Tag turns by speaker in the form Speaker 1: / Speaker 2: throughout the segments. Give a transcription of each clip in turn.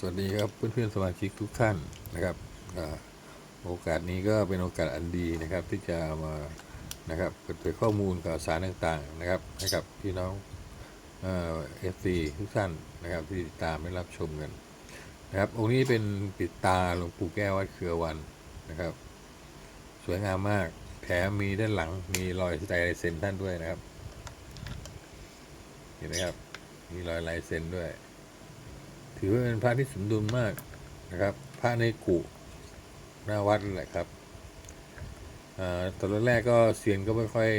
Speaker 1: สวัสดีครับเพื่อนๆสมาชิกทุกท่านนะครับอโอกาสนี้ก็เป็นโอกาสอันดีนะครับที่จะมานะครับเปิดเผยข้อมูลข่าวสารต่างๆนะครับให้กับพี่น้องเอฟซีทุกท่านนะครับที่ติดตามและรับชมกันนะครับองค์นี้เป็นปิดตาหลวงปู่แก้ววัดเครือวันนะครับ สวยงามมากแถมมีด้านหลังมีรอยลายเซ็นท่านด้วยนะครับเห็นไหมครับมีรอยลายเซ็นด้วย ถือว่าเป็นพระที่สมดุลมากนะครับ พระในกุหน้าวัดนั่แหละครับอตอนแรกก็เซียนก็ไม่ค่อย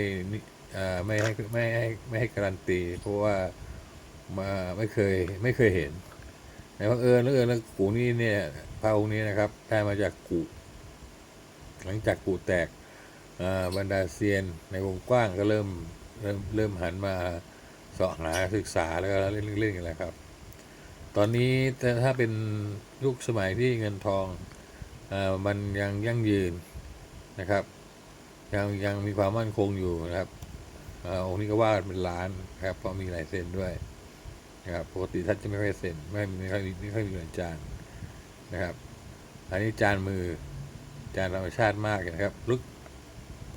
Speaker 1: อไม่ให้ไม่ให้ไม่ให้การันตี เพราะว่ามาไม่เคยไม่เคยเห็นแต่ว่าเออแล้วเออแล้วกูนี่เนี่ยพระองค์นี้นะครับได้มาจากกุหลังจากกุแตกบรรดาเซียนในวงกว้างก็เริ่มเริ่มเริ่มหันมาเสาะหาศึกษาแล้วก็เล่นเล่นกันแหละครับ ตอนนี้แต่ถ้าเป็นยุคสมัยที่เงินทองอมันยังยั่งยืนนะครับ ยังยังมีความมั่นคงอยู่นะครับอองค์นี้ก็ว่ากันเป็นล้านนะครับเพราะมีลายเซ็นด้วยนะครับปกติท่านจะไม่ค่อยเซ็นไม่ไม่ค่อยไม่ค่อยมีเหมือนจานนะครับ อันนี้จานมือจานธรรมชาติมากนะครับ ลึก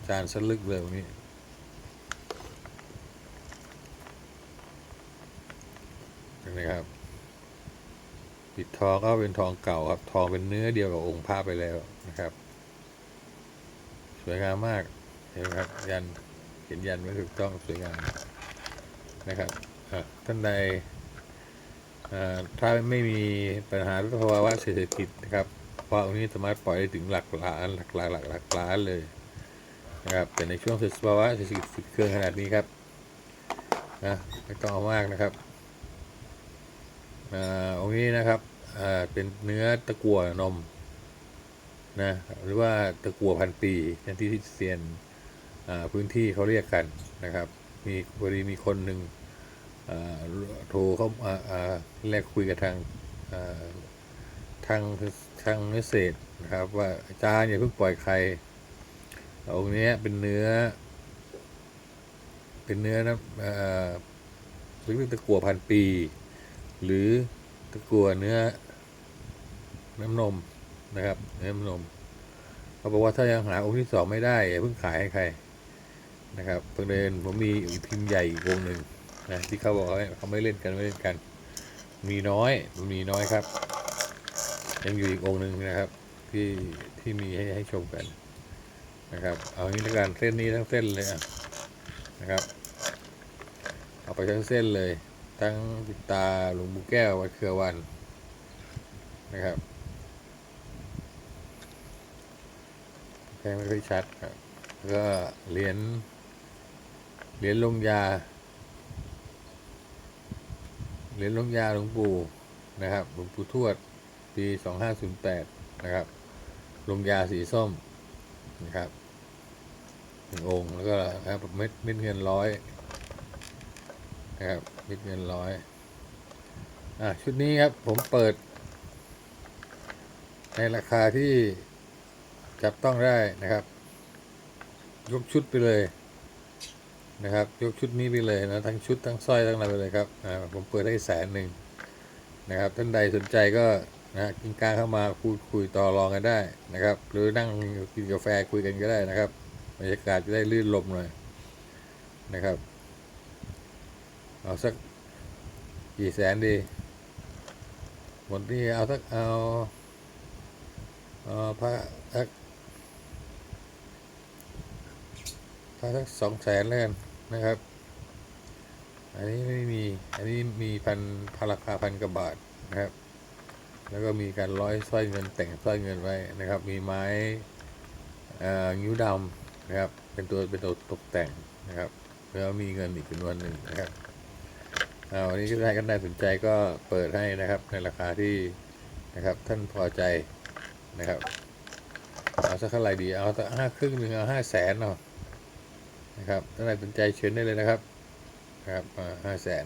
Speaker 1: จานสลึกเลยตรงนี้นไหมครับ ปิดทองก็เป็นทองเก่าครับ ทองเป็นเนื้อเดียวกับองค์พระไปแล้วนะครับ สวยงามมากเห็นครับ ยันเห็นยันไม่ถูกต้องสวยงามนะครับท่านใดถ้าไม่มีปัญหาเรื่องภาวะเศรษฐกิจนะครับเพราะองค์นี้สามารถปล่อยได้ถึงหลักล้านหลักล้านหลักหลักล้านเลยนะครับแต่ในช่วงภาวะเศรษฐกิจสุดเครื่องขนาดนี้ครับนะไม่ต้องเอามากนะครับ อาองค์นี้นะครับอ่าเป็นเนื้อตะกั่วนมนะหรือว่าตะกั่วพันปีอย่างที่เซียนพื้นที่เขาเรียกกันนะครับ มีพอดีมีคนหนึ่งโทรเขาาาแลกคุยกับทางาทางทางเมสเซจนะครับ ว่าอาจารย์อย่าเพิ่งปล่อยใครองค์นี้เป็นเนื้อ เป็นเนื้อนะอ่าเรียกตะกั่วพันปี หรือตะกัวเนื้อน้ำนมนะครับเนื้อน้ำนมเขาบอกว่าถ้ายังหาองค์ที่สองไม่ได้เพิ่งขายให้ใครนะครับเพิ่งเดินผมมีพิมพ์ใหญ่อีกวงหนึ่งนะที่เขาบอกเขาไม่เล่นกันไม่เล่นกัน มีน้อยมันมีน้อยครับ ยังอยู่อีกองค์หนึ่งนะครับ ที่ที่มีให้ให้ชมกันนะครับ เอางี้ละกันเส้นนี้ทั้งเส้นเลยนะครับ เอาไปทั้งเส้นเลย ทั้งปิดตาหลวงปู่แก้ววัดเครือวันนะครับแค่ไม่ค่อยชัดครับแล้วก็เหรียญเหรียญลงยา เหรียญลงยาหลวงปู่นะครับหลวงปู่ทวดปีสองห้าศูนย์แปดนะครับลงยาสีส้มนะครับหนึ่งองค์แล้วก็นะครับเม็ดเม็ดเงินร้อยนะครับ มิดเงินร้อย อะชุดนี้ครับผมเปิด ในราคาที่จับต้องได้นะครับ ยกชุดไปเลยนะครับ ยกชุดนี้ไปเลยนะทั้งชุดทั้งสร้อยทั้งอะไรไปเลยครับอ่าผมเปิดให้แสนหนึ่งนะครับท่านใดสนใจก็นะกินกลางเข้ามาคุยคุยต่อรองกันได้นะครับ หรือนั่งกินกาแฟคุยกันก็ได้นะครับบรรยากาศจะได้ลื่นลมหน่อยนะครับ เอาสักกี่แสนดี หมดนี่เอาสักเอาเอาพระสักพระสักสองแสนแล้วกันนะครับ อันนี้ไม่มี อันนี้มีพันพันราคาพันกว่าบาทนะครับ แล้วก็มีการร้อยสร้อยเงินแต่งสร้อยเงินไว้นะครับ มีไม้อ่างิ้วดำนะครับ เป็นตัวเป็นตัวตกแต่งนะครับ แล้วมีเงินอีกจำนวนหนึ่งนะครับ เอาวันนี้ถ้าท่านใดสนใจก็เปิดให้นะครับในราคาที่นะครับท่านพอใจนะครับเอาสักเท่าไหร่ดีเอาสักห้าครึ่งหนึ่งเอาห้าแสนเนาะนะครับท่านใดสนใจเชิญได้เลยนะครับครับห้าแสน